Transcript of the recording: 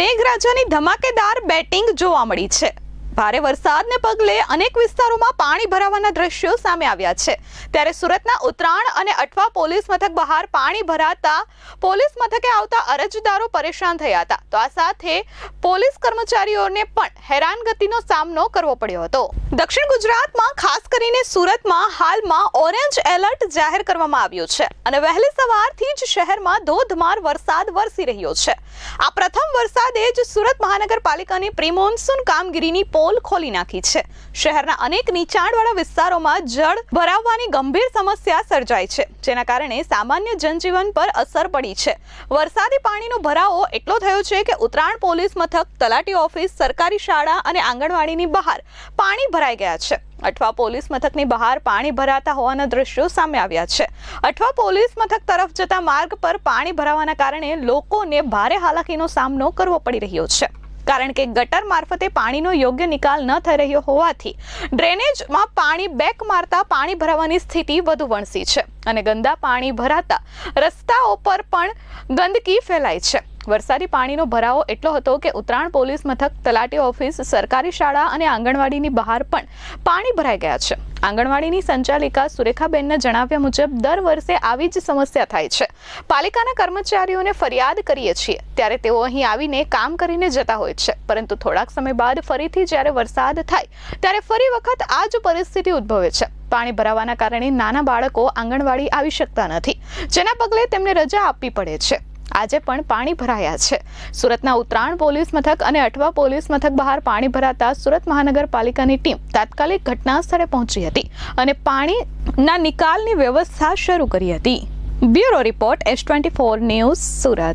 મેઘરાજાની ધમાકેદાર બેટિંગ જોવા મળી છે. ભારે વરસાદને પગલે અનેક વિસ્તારોમાં પાણી ભરાવાના દ્રશ્યો સામે આવ્યા છે. ત્યારે સુરતના ઉત્તરાયણ અને અઠવા પોલીસ મથક બહાર પાણી ભરાતા પોલીસ મથકે આવતા અરજદારો પરેશાન થયા હતા. તો આ સાથે પોલીસ કર્મચારીઓને પણ હેરાનગતિનો સામનો કરવો પડ્યો હતો. દક્ષિણ ગુજરાતમાં, ખાસ કરીને સુરતમાં, હાલમાં ઓરેન્જ એલર્ટ જાહેર કરવામાં આવ્યું છે. અને વહેલી સવારથી જ શહેરમાં ધોધમાર વરસાદ વરસી રહ્યો છે. આ પ્રથમ વરસાદે જ સુરત મહાનગરપાલિકાની પ્રી મોન્સૂન કામગીરીની પોલ ખોલી નાખી છે. શહેરના અનેક નીચાણવાળા વિસ્તારોમાં જળ ભરાવવાની ગંભીર સમસ્યા સર્જાઈ છે, જેના કારણે સામાન્ય જનજીવન પર અસર પડી છે. વરસાદી પાણીનો ભરાવો એટલો થયો છે કે ઉત્તરાયણ પોલીસ મથક, તલાટી ઓફિસ, સરકારી શાળા અને આંગણવાડીની બહાર પાણી ભરાઈ ગયા છે. અઠવા પોલીસ મથકની બહાર પાણી ભરાતા હોવાના દ્રશ્યો સામે આવ્યા છે. અઠવા પોલીસ મથક તરફ જતા માર્ગ પર પાણી ભરાવાના કારણે લોકોને ભારે હાલાકીનો સામનો કરવો પડી રહ્યો છે. કારણ કે ગટર મારફતે પાણીનો યોગ્ય નિકાલ ન થઈ રહ્યો હોવાથી ડ્રેનેજમાં પાણી બેક મારતા પાણી ભરાવાની સ્થિતિ વધુ વણસી છે અને ગંદા પાણી ભરાતા રસ્તાઓ પર પણ ગંદકી ફેલાય છે. વરસાદી પાણીનો ભરાવો એટલો હતો કે ઉત્તરાયણ પોલીસ મથક, તલાટી ઓફિસ, સરકારી શાળા અને આંગણવાડીની બહાર પણ પાણી ભરાઈ ગયા છે. આંગણવાડીની સંચાલિકા સુરેખાબેનના જણાવ્યા મુજબ, દર વર્ષે આવી જ સમસ્યા થાય છે. પાલિકાના કર્મચારીઓને ફરિયાદ કરીએ છીએ. ત્યારે તેઓ અહીં આવીને કામ કરીને જતા હોય છે. પરંતુ થોડાક સમય બાદ ફરીથી જ્યારે વરસાદ થાય, ત્યારે ફરી વખત આ જ પરિસ્થિતિ ઉદ્ભવે છે. પાણી ભરાવાના કારણે નાના બાળકો આંગણવાડી આવી શકતા નથી. જેના પગલે તેમને રજા આપવી પડે છે. આજે પણ પાણી ભરાયા છે. સુરતના ઉત્તરાયણ પોલીસ મથક અને અઠવા પોલીસ મથક બહાર પાણી ભરાતા સુરત મહાનગરપાલિકાની ટીમ તાત્કાલિક ઘટના સ્થળે પહોંચી હતી અને પાણીના નિકાલની વ્યવસ્થા શરૂ કરી હતી. Bureau report S twenty four news Surat.